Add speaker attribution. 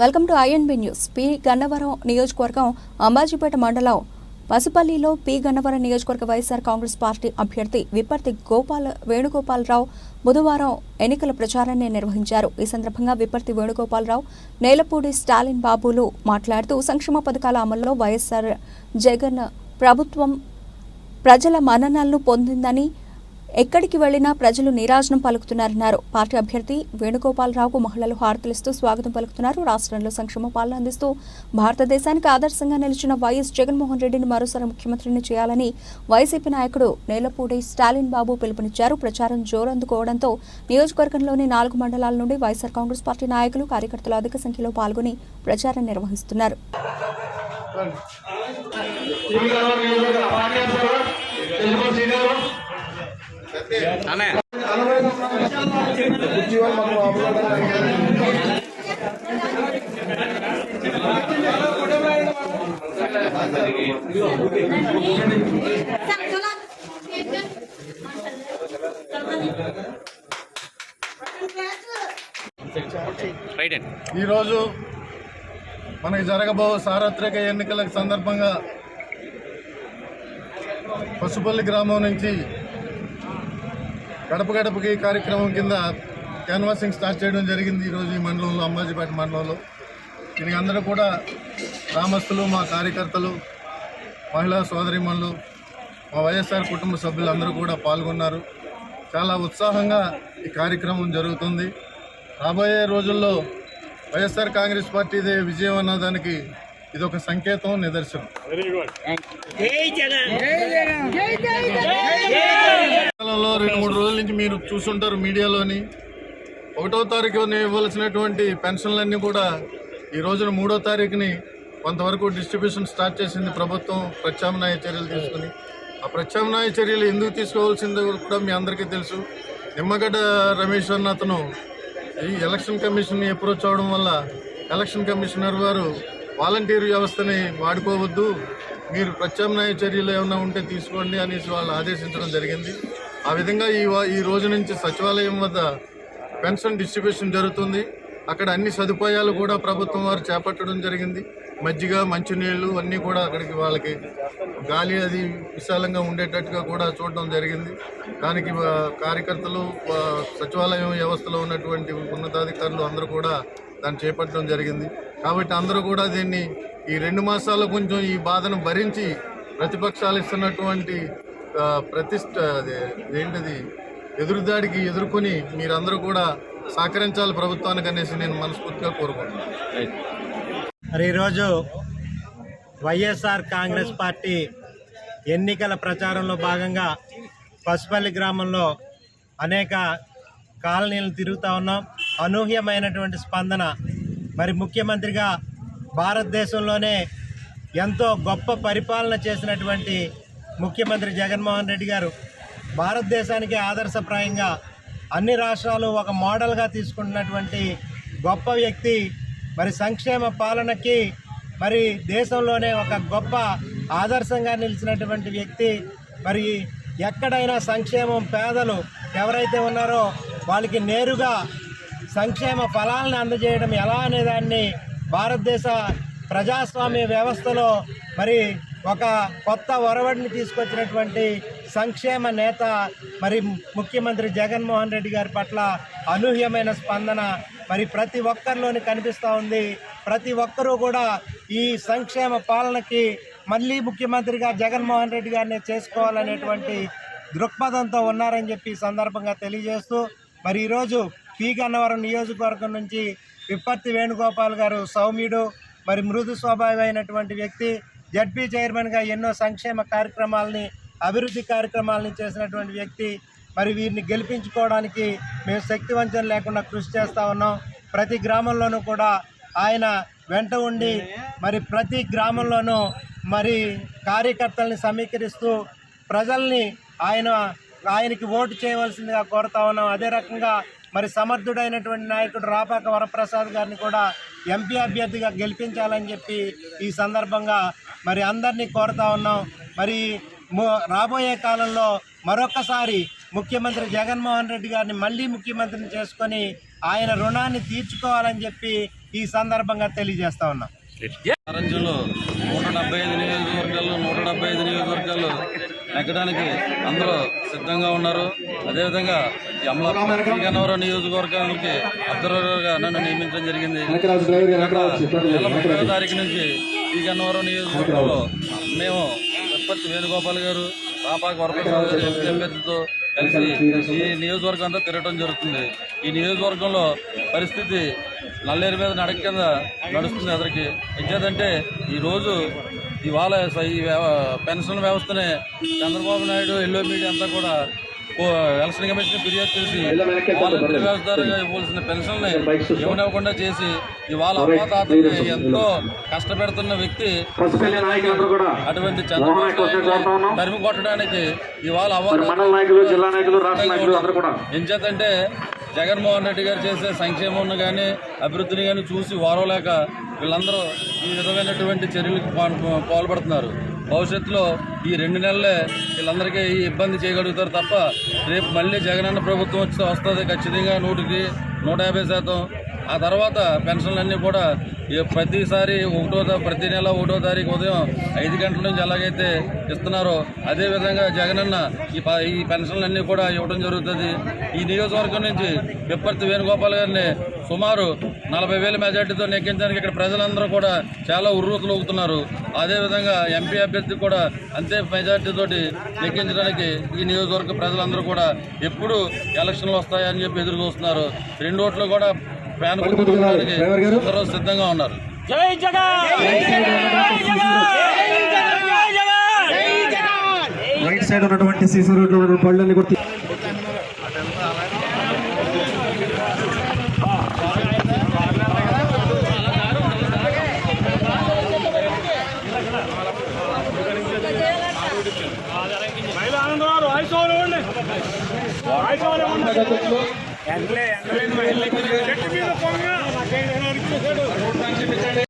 Speaker 1: Welcome to INB news P Gannavaram నియోజకవర్గం అంబాజీపేట మండలం పసుపల్లిలో P Gannavaram నియోజకవర్గ వైఎస్ఆర్ కాంగ్రెస్ పార్టీ అభ్యర్థి విప్పర్తి గోపాల్ వేణుగోపాలరావు బుధవారం ఎన్నికల ప్రచారాన్ని నిర్వహించారు. ఈ సందర్భంగా విప్పర్తి వేణుగోపాలరావు నేలపూడి స్టాలిన్ బాబులు మాట్లాడుతూ సంక్షేమ పథకాల అమల్లో వైఎస్ఆర్ జగన్ ప్రభుత్వం ప్రజల మన్ననలను పొందిందని ఎక్కడికి వెళ్ళినా ప్రజలు నీరాజనం పలుకుతున్నారన్నారు. పార్టీ అభ్యర్థి వేణుగోపాలరావుకు మహిళలు హారతలిస్తూ స్వాగతం పలుకుతున్నారు. రాష్ట్రంలో సంక్షేమ పాలన అందిస్తూ భారతదేశానికి ఆదర్శంగా నిలిచిన వైఎస్ జగన్మోహన్ రెడ్డిని మరోసారి ముఖ్యమంత్రిని చేయాలని వైసీపీ నాయకుడు నేలపూడి స్టాలిన్ బాబు పిలుపునిచ్చారు. ప్రచారం జోరందుకోవడంతో నియోజకవర్గంలోని నాలుగు మండలాల నుండి వైఎస్ఆర్ కాంగ్రెస్ పార్టీ నాయకులు కార్యకర్తలు అధిక సంఖ్యలో పాల్గొని ప్రచారం నిర్వహిస్తున్నారు.
Speaker 2: రైట్ అండి
Speaker 3: ఈరోజు మనకి జరగబో సార్వత్రిక ఎన్నికల సందర్భంగా పసుపల్లి గ్రామం నుంచి గడప గడపకి కార్యక్రమం కింద క్యాన్వాసింగ్ స్టార్ట్ చేయడం జరిగింది ఈరోజు ఈ మండలంలో అంబాజీపేట మండలంలో. దీనికి అందరూ కూడా గ్రామస్తులు మా కార్యకర్తలు మహిళా సోదరిమణులు మా వైఎస్ఆర్ కుటుంబ సభ్యులు అందరూ కూడా పాల్గొన్నారు. చాలా ఉత్సాహంగా ఈ కార్యక్రమం జరుగుతుంది. రాబోయే రోజుల్లో వైఎస్ఆర్ కాంగ్రెస్ పార్టీదే విజయం అన్నదానికి ఇది ఒక సంకేతం నిదర్శనం. రెండు మూడు రోజుల నుంచి మీరు చూసుంటారు మీడియాలోని. ఒకటో తారీఖున ఇవ్వాల్సినటువంటి పెన్షన్లన్నీ కూడా ఈ రోజున మూడో తారీఖుని కొంతవరకు డిస్ట్రిబ్యూషన్ స్టార్ట్ చేసింది ప్రభుత్వం ప్రత్యామ్నాయ చర్యలు తీసుకుని. ఆ ప్రత్యామ్నాయ చర్యలు ఎందుకు తీసుకోవాల్సిందో కూడా మీ అందరికీ తెలుసు. నిమ్మగడ్డ రమేష్ అన్న అతను ఈ ఎలక్షన్ కమిషన్ని అప్రోచ్ అవడం వల్ల ఎలక్షన్ కమిషనర్ వారు వాలంటీర్ వ్యవస్థని వాడుకోవద్దు మీరు ప్రత్యామ్నాయ చర్యలు ఏమైనా ఉంటే తీసుకోండి అనేసి వాళ్ళు ఆదేశించడం జరిగింది. ఆ విధంగా ఈ వా- ఈ రోజు నుంచి సచివాలయం వద్ద పెన్షన్ డిస్ట్రిబ్యూషన్ జరుగుతుంది. అక్కడ అన్ని సదుపాయాలు కూడా ప్రభుత్వం వారు చేపట్టడం జరిగింది. మజ్జిగ మంచినీళ్ళు అన్నీ కూడా అక్కడికి వాళ్ళకి గాలి అది విశాలంగా ఉండేటట్టుగా కూడా చూడడం జరిగింది. దానికి కార్యకర్తలు సచివాలయం వ్యవస్థలో ఉన్నటువంటి ఉన్నతాధికారులు అందరూ కూడా దాన్ని చేపట్టడం జరిగింది. కాబట్టి అందరూ కూడా దీన్ని ఈ రెండు మాసాల్లో కొంచెం ఈ బాధను భరించి ప్రతిపక్షాలు ఇస్తున్నటువంటి ప్రతిష్ట ఏంటిది? ఎదురుదాడికి ఎదుర్కొని మీరందరూ కూడా సహకరించాలి ప్రభుత్వానికి అనేసి నేను మనస్ఫూర్తిగా కోరుకుంటున్నాను.
Speaker 4: మరి ఈరోజు వైఎస్ఆర్ కాంగ్రెస్ పార్టీ ఎన్నికల ప్రచారంలో భాగంగా పసుపల్లి గ్రామంలో అనేక కాలనీలు తిరుగుతూ ఉన్నాం. అనూహ్యమైనటువంటి స్పందన. మరి ముఖ్యమంత్రిగా భారతదేశంలోనే ఎంతో గొప్ప పరిపాలన చేసినటువంటి ముఖ్యమంత్రి జగన్మోహన్ రెడ్డి గారు భారతదేశానికి ఆదర్శప్రాయంగా అన్ని రాష్ట్రాలు ఒక మోడల్గా తీసుకుంటున్నటువంటి గొప్ప వ్యక్తి. మరి సంక్షేమ పాలనకి మరి దేశంలోనే ఒక గొప్ప ఆదర్శంగా నిలిచినటువంటి వ్యక్తి. మరి ఎక్కడైనా సంక్షేమం పేదలు ఎవరైతే ఉన్నారో వాళ్ళకి నేరుగా సంక్షేమ ఫలాలను అందజేయడం ఎలా అనేదాన్ని భారతదేశ ప్రజాస్వామ్య వ్యవస్థలో మరి ఒక కొత్త ఒరవడిని తీసుకొచ్చినటువంటి సంక్షేమ నేత మరి ముఖ్యమంత్రి జగన్మోహన్ రెడ్డి గారి పట్ల అనూహ్యమైన స్పందన. మరి ప్రతి ఒక్కరిలోని కనిపిస్తూ ఉంది. ప్రతి ఒక్కరూ కూడా ఈ సంక్షేమ పాలనకి మళ్ళీ ముఖ్యమంత్రిగా జగన్మోహన్ రెడ్డి గారిని చేసుకోవాలనేటువంటి దృక్పథంతో ఉన్నారని చెప్పి సందర్భంగా తెలియజేస్తూ మరి ఈరోజు పీ. గన్నవరం నియోజకవర్గం నుంచి విప్పర్తి వేణుగోపాల్ గారు సౌమ్యుడు మరి మృదు స్వభావమైనటువంటి వ్యక్తి జడ్పీ చైర్మన్గా ఎన్నో సంక్షేమ కార్యక్రమాలని అభివృద్ధి కార్యక్రమాలని చేసినటువంటి వ్యక్తి. మరి వీరిని గెలిపించుకోవడానికి మేము శక్తివంచన లేకుండా కృషి చేస్తూ ఉన్నాం. ప్రతి గ్రామంలోనూ కూడా ఆయన వెంట ఉండి మరి ప్రతి గ్రామంలోనూ మరి కార్యకర్తల్ని సమీకరిస్తూ ప్రజల్ని ఆయన ఆయనకి ఓటు చేయవలసిందిగా కోరుతా ఉన్నాం. అదే రకంగా మరి సమర్థుడైనటువంటి నాయకుడు రాపాక వరప్రసాద్ గారిని కూడా ఎంపీ అభ్యర్థిగా గెలిపించాలని చెప్పి ఈ సందర్భంగా మరి అందరినీ కోరుతా ఉన్నాం. మరి రాబోయే కాలంలో మరొకసారి ముఖ్యమంత్రి జగన్మోహన్ రెడ్డి గారిని మళ్ళీ ముఖ్యమంత్రిని చేసుకొని ఆయన రుణాన్ని తీర్చుకోవాలని చెప్పి ఈ సందర్భంగా తెలియజేస్తా ఉన్నాం.
Speaker 2: నూట డెబ్బై ఐదు నియోజకవర్గాల్లో నూట డెబ్బై ఐదు నియోజకవర్గాలు నెగ్గడానికి అందరూ సిద్ధంగా ఉన్నారు. అదేవిధంగా అమలాపురం గన్నవరం నియోజకవర్గానికి అబ్జర్వర్గా నన్ను నియమించడం జరిగింది. నెల ముప్పై తారీఖు నుంచి ఈ గన్నవరం నియోజకవర్గంలో మేము విప్పత్తి వేణుగోపాల్ గారు పాపాకు వరప్రసాద్ గారు ఎంపీ అభ్యర్థితో కలిసి ఈ నియోజకవర్గం అంతా తిరగడం జరుగుతుంది. ఈ నియోజకవర్గంలో పరిస్థితి నల్లేరు మీద నడక కింద నడుస్తుంది అతనికి. ఎంచేదంటే ఈరోజు ఇవాళ ఈ వ్యవ- పెన్షన్ వ్యవస్థనే చంద్రబాబు నాయుడు ఎల్లో మీడియా అంతా కూడా ఎలక్షన్ కమిషన్ ఫిర్యాదు చేసి వాలంటీర్ వ్యవస్థ ద్వారా ఇవ్వాల్సిన పెన్షన్ని ఇవ్వనివ్వకుండా చేసి ఇవాళ అవ్వాతాతల్ని ఎంతో కష్టపెడుతున్న వ్యక్తి అటువంటి చంద్రబాబు తరిమి కొట్టడానికి ఇవాళ కూడా. ఎంచేతంటే జగన్మోహన్ రెడ్డి గారు చేసే సంక్షేమం కానీ అభివృద్ధిని కానీ చూసి వారవలేక వీళ్ళందరూ ఈ విధమైనటువంటి చర్యలకు పాల్పడుతున్నారు. భవిష్యత్తులో ఈ రెండు నెలలే వీళ్ళందరికీ ఈ ఇబ్బంది చేయగలుగుతారు తప్ప రేపు మళ్ళీ జగనన్న ప్రభుత్వం వచ్చి వస్తుంది ఖచ్చితంగా నూటికి నూట యాభై శాతం. ఆ తర్వాత పెన్షన్లన్నీ కూడా ప్రతిసారి ఒకటో ప్రతి నెల ఒకటో తారీఖు ఉదయం ఐదు గంటల నుంచి ఎలాగైతే ఇస్తున్నారో అదేవిధంగా జగనన్న ఈ ప- ఈ పెన్షన్లన్నీ కూడా ఇవ్వడం జరుగుతుంది. ఈ నియోజకవర్గం నుంచి విప్పర్తి వేణుగోపాల్ గారిని సుమారు నలభై వేల మెజార్టీతో నెగ్గించడానికి ఇక్కడ ప్రజలందరూ కూడా చాలా ఉర్రూతులు ఊగుతున్నారు. అదేవిధంగా ఎంపీ అభ్యర్థి కూడా అంతే మెజార్టీతోటి నెగ్గించడానికి ఈ నియోజకవర్గ ప్రజలందరూ కూడా ఎప్పుడు ఎలక్షన్లు వస్తాయని చెప్పి ఎదురు చూస్తున్నారు రెండు ఓట్లు కూడా ఫ్యాన్ కొట్టుకోవడానికి సిద్ధంగా ఉన్నారు. జై జగన్!
Speaker 5: రైట్ సైడ్ ఉన్నటువంటి సీసీ రోడ్డు పళ్ళని కొట్టి ఆనందరావు ఐదు వందలు ಹೆಂಗ್ಲೇ ಹೆಂಗ್ಲೇ ಹೆಂಗ್ಲೇ ಕೆಟ್ಟ ಮೀನು ಕೊಂಗ ನಾನು ಕೇಳಿದ್ರೆ